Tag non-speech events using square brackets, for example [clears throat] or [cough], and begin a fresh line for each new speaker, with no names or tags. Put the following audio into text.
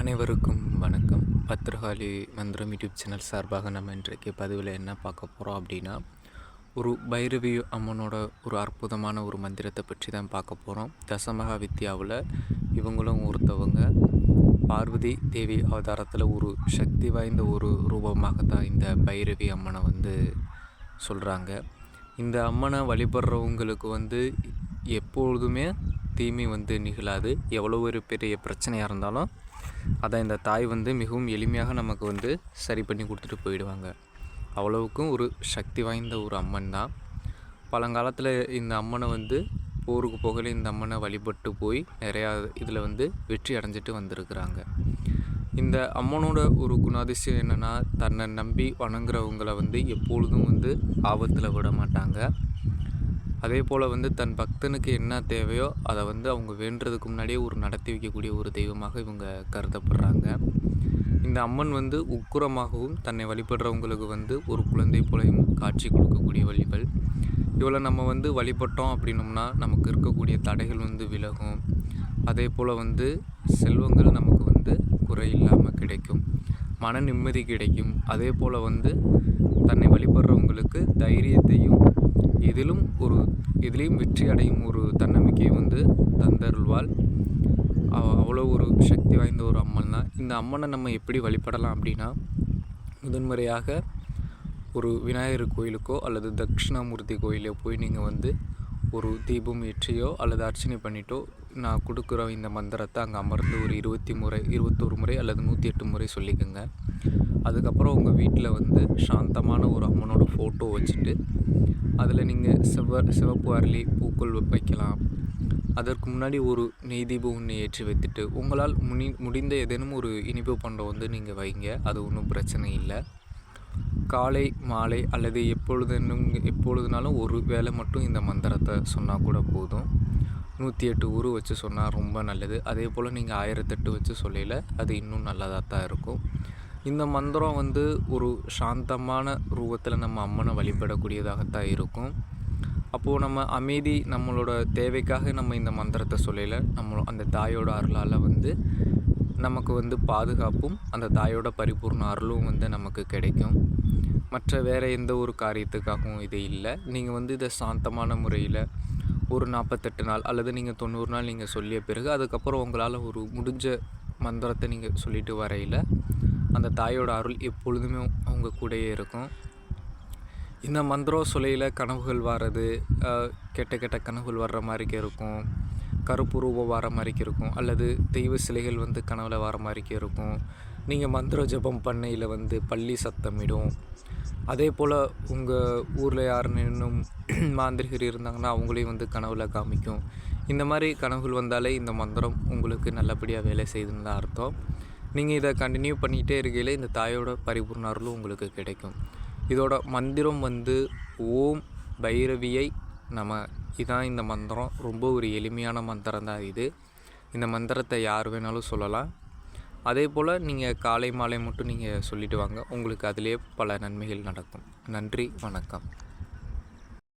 அனைவருக்கும் வணக்கம். பத்திரகாளி மந்திரம் யூடியூப் சேனல் சார்பாக நம்ம இன்றைக்கு பதிவில் என்ன பார்க்க போகிறோம் அப்படின்னா ஒரு பைரவி அம்மனோட ஒரு அற்புதமான ஒரு மந்திரத்தை பற்றி தான் பார்க்க போகிறோம் தசமகா வித்யாவில் இவங்களும் ஒருத்தவங்க. பார்வதி தேவி அவதாரத்தில் ஒரு சக்தி வாய்ந்த ஒரு ரூபமாக தான் இந்த பைரவி அம்மனை வந்து சொல்கிறாங்க இந்த அம்மனை வழிபடுறவங்களுக்கு வந்து எப்பொழுதுமே தீமை வந்து நிகழாது. எவ்வளோ ஒரு பெரிய பிரச்சனையாக இருந்தாலும் அதை இந்த தாய் வந்து மிகவும் எளிமையாக நமக்கு வந்து சரி பண்ணி கொடுத்துட்டு போயிடுவாங்க. அவ்வளவுக்கும் ஒரு சக்தி வாய்ந்த ஒரு அம்மன் தான். பழங்காலத்தில் இந்த அம்மனை வந்து போருக்கு போகல இந்த அம்மனை வழிபட்டு போய் நிறையா இதில் வந்து வெற்றி அடைஞ்சிட்டு வந்திருக்கிறாங்க. இந்த அம்மனோட ஒரு குணாதிசயம் என்னென்னா தன்னை நம்பி வணங்குறவங்களை வந்து எப்பொழுதும் வந்து ஆபத்தில் விட மாட்டாங்க. அதே போல் வந்து தன் பக்தனுக்கு என்ன தேவையோ அதை வந்து அவங்க வேண்டுறதுக்கு முன்னாடியே ஒரு நடத்தி வைக்கக்கூடிய ஒரு தெய்வமாக இவங்க கருதப்படுறாங்க. இந்த அம்மன் வந்து உக்குரமாகவும் தன்னை வழிபடுறவங்களுக்கு வந்து ஒரு குழந்தை போலையும் காட்சி கொடுக்கக்கூடிய வழிகள். இவளை நம்ம வந்து வழிபட்டோம் அப்படின்னோம்னா நமக்கு இருக்கக்கூடிய தடைகள் வந்து விலகும். அதே போல் வந்து செல்வங்கள் நமக்கு வந்து குறை இல்லாமல் கிடைக்கும். மன நிம்மதி கிடைக்கும். அதே போல் வந்து தன்னை வழிபடுறவங்களுக்கு தைரியத்தையும் இதிலும் ஒரு எதிலையும் வெற்றி அடையும் ஒரு தன்னம்பிக்கையை வந்து தந்தருள்வாள். அவ்வளோ ஒரு சக்தி வாய்ந்த ஒரு அம்மன் தான். இந்த அம்மனை நம்ம எப்படி வழிபடலாம் அப்படின்னா முதன்முறையாக ஒரு விநாயகர் கோயிலுக்கோ அல்லது தட்சிணாமூர்த்தி கோயிலோ போய் நீங்கள் வந்து ஒரு தீபம் ஏற்றியோ அல்லது அர்ச்சனை பண்ணிட்டோ நான் கொடுக்குற இந்த மந்திரத்தை அங்கே அமர்ந்து ஒரு இருபத்தி முறை இருபத்தோரு முறை அல்லது நூற்றி எட்டு முறை சொல்லிக்கோங்க. அதுக்கப்புறம் உங்கள் வீட்டில் வந்து சாந்தமான ஒரு அம்மனோட ஃபோட்டோ வச்சுட்டு அதில் நீங்கள் சிவ சிவப்பு அரளி பூக்கள் வைக்கலாம். அதற்கு முன்னாடி ஒரு நெய் தீபம் ஒன்று ஏற்றி வைத்துட்டு உங்களால் முனி முடிந்த ஏதேனும் ஒரு இனிப்பு பண்டம் வந்து நீங்கள் வைங்க. அது ஒன்றும் பிரச்சனை இல்லை. காலை மாலை அல்லது எப்பொழுதுனும் எப்பொழுதுனாலும் ஒரு வேளை மட்டும் இந்த மந்திரத்தை சொன்னால் கூட போதும். நூற்றி எட்டு ஊர் வச்சு சொன்னால் ரொம்ப நல்லது. அதே போல் நீங்கள் ஆயிரத்தெட்டு வச்சு சொல்லல அது இன்னும் நல்லதாக தான் இருக்கும். இந்த மந்திரம் வந்து ஒரு சாந்தமான ரூபத்தில் நம்ம அம்மனை வழிபடக்கூடியதாகத்தான் இருக்கும். அப்போது நம்ம அமைதி நம்மளோட தேவைக்காக நம்ம இந்த மந்திரத்தை சொல்லல நம்ம அந்த தாயோட அருளால் வந்து நமக்கு வந்து பாதுகாப்பும் அந்த தாயோட பரிபூர்ண அருளும் வந்து நமக்கு கிடைக்கும். மற்ற வேறு எந்த ஒரு காரியத்துக்காகவும் இது இல்லை. நீங்கள் வந்து இதை சாந்தமான முறையில் ஒரு நாற்பத்தெட்டு நாள் அல்லது நீங்கள் தொண்ணூறு நாள் நீங்கள் சொல்லிய பிறகு அதுக்கப்புறம் உங்களால் ஒரு முடிஞ்ச மந்திரத்தை நீங்கள் சொல்லிட்டு வரையில் அந்த தாயோட அருள் எப்பொழுதுமே அவங்க கூடயே இருக்கும். இந்த மந்திரம் சொல்லையில் கனவுகள் வர்றது கெட்ட கெட்ட கனவுகள் வர்ற மாதிரிக்கு இருக்கும். கருப்பு ரூபம் வர மாதிரிக்கு இருக்கும். அல்லது தெய்வ சிலைகள் வந்து கனவில் வர மாதிரிக்கு இருக்கும். நீங்கள் மந்திர ஜபம் பண்ணையில் வந்து பள்ளி சத்தமிடும் அதே போல் உங்கள் ஊரில் யார் இன்னும் [clears throat] மாந்திரிகர் இருந்தாங்கன்னா அவங்களையும் வந்து கனவில் காமிக்கும். இந்த மாதிரி கனவுகள் வந்தாலே இந்த மந்திரம் உங்களுக்கு நல்லபடியாக வேலை செய்யுதுன்னு தான் அர்த்தம். நீங்கள் இதை கண்டினியூ பண்ணிகிட்டே இருக்கையில் இந்த தாயோட பரிபூர்ண அருளும் உங்களுக்கு கிடைக்கும். இதோட மந்திரம் வந்து ஓம் பைரவியை நம்ம இதான் இந்த மந்திரம். ரொம்ப ஒரு எளிமையான மந்திரம் தான் இது. இந்த மந்திரத்தை யார் வேணாலும் சொல்லலாம். அதே போல் நீங்கள் காலை மாலை மட்டும் நீங்கள் சொல்லிவிட்டு வாங்க. உங்களுக்கு அதிலே பல நன்மைகள் நடக்கும். நன்றி வணக்கம்.